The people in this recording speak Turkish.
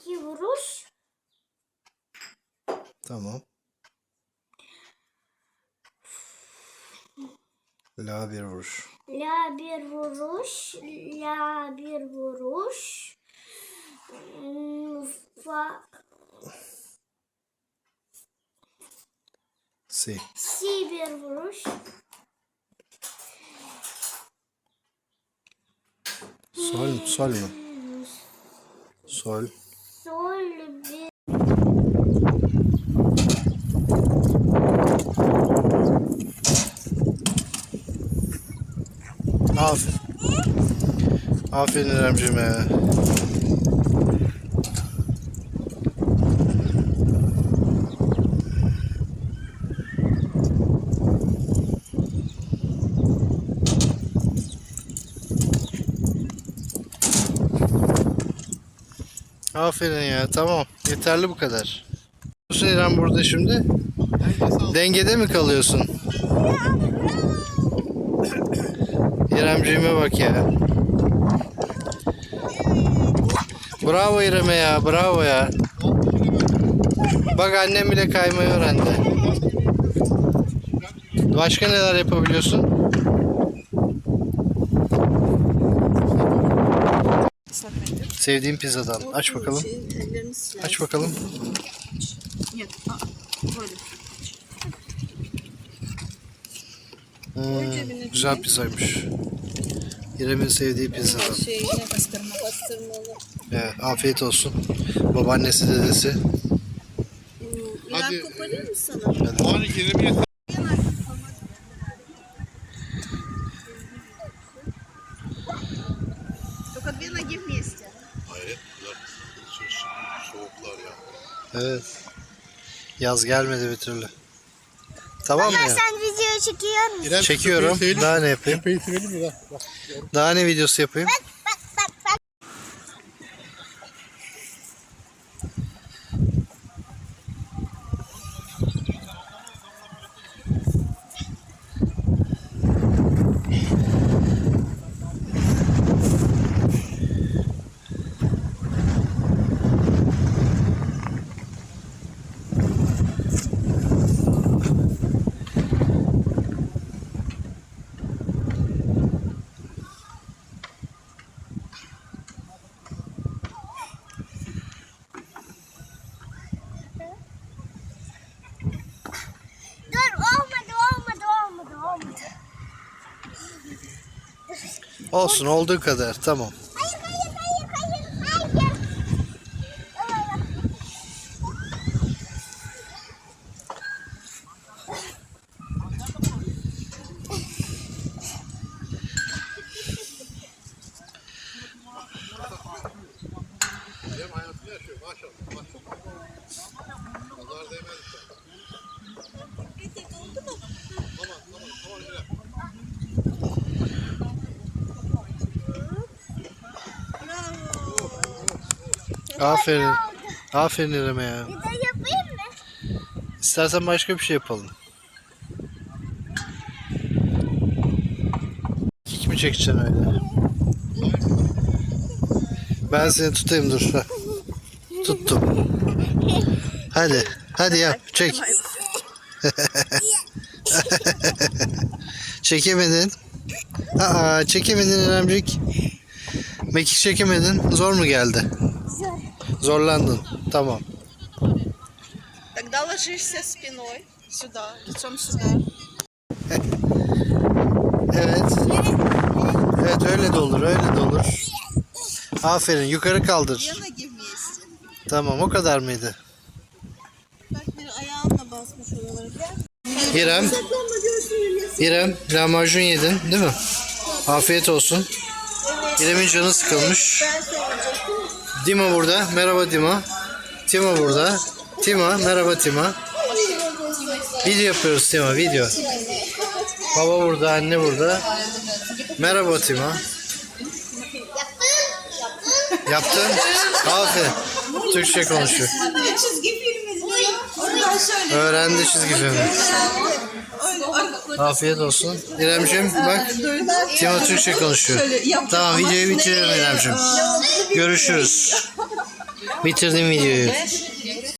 iki vuruş. Tamam. La bir vuruş. La bir vuruş. La bir vuruş. Hmm, Fa, Si. si bir vuruş. Sol, sol mu? Sol. Sol bir Aferin. Aferin İremciğime. Aferin ya tamam yeterli bu kadar. İrem burada şimdi. Dengede mi kalıyorsun? İremciğime bak ya. Bravo İrem'e ya, bravo ya. Bak annem bile kaymayı öğrendi. Başka neler yapabiliyorsun? Sevdiğim pizzadan. Aç bakalım. Aç bakalım. Hmm, güzel pizzaymış. İrem'in sevdiği pizzadan. Şey, pastırma. Pastırmalı. Evet, afiyet olsun. Babaannesi dedesi. Hadi. Ben koparayım mı sana? Hadi. 12 20 yeter. Evet. Yaz gelmedi bir türlü. Tamam mı ya? Sen video çekiyor musun? İrem, Çekiyorum. Daha ne yapayım? Köpeği sevelim mi? Bak, bak. Daha ne videosu yapayım? Olsun olduğu kadar tamam. Aferin. Aferin İrem'e ya. Bir de yapayım mı? İstersen başka bir şey yapalım. Kik mi çekeceksin öyle? Ben seni tutayım dur. Tuttum. Hadi. Hadi yap. Çek. çekemedin. Aa, çekemedin İremcik. Mekik çekemedin. Zor mu geldi? Zor. Zorlandın. Tamam. Тогда ложишься спиной сюда, лицом сюда. Evet. Evet öyle de olur, öyle de olur. Aferin, yukarı kaldır. Две ноги вместе. Tamam, o kadar mıydı? Bak bir ayağınla basmış oraları. Gel. İrem, Saklanma göğsünü İrem, lahmacun yedin değil mi? Afiyet olsun. İrem'in canı sıkılmış. Ben söyleyecektim. Dima burada. Merhaba Dima. Tima burada. Tima, merhaba Tima. Video yapıyoruz Tima, video. Baba burada, anne burada. Merhaba Tima. Yaptın. Aferin. Türkçe konuşuyor. Öğrendi çizgi filmi. Afiyet olsun. İremciğim bak. Timo Türkçe konuşuyor. Tamam videoyu bitirelim İremciğim. Görüşürüz. Bitirdim videoyu.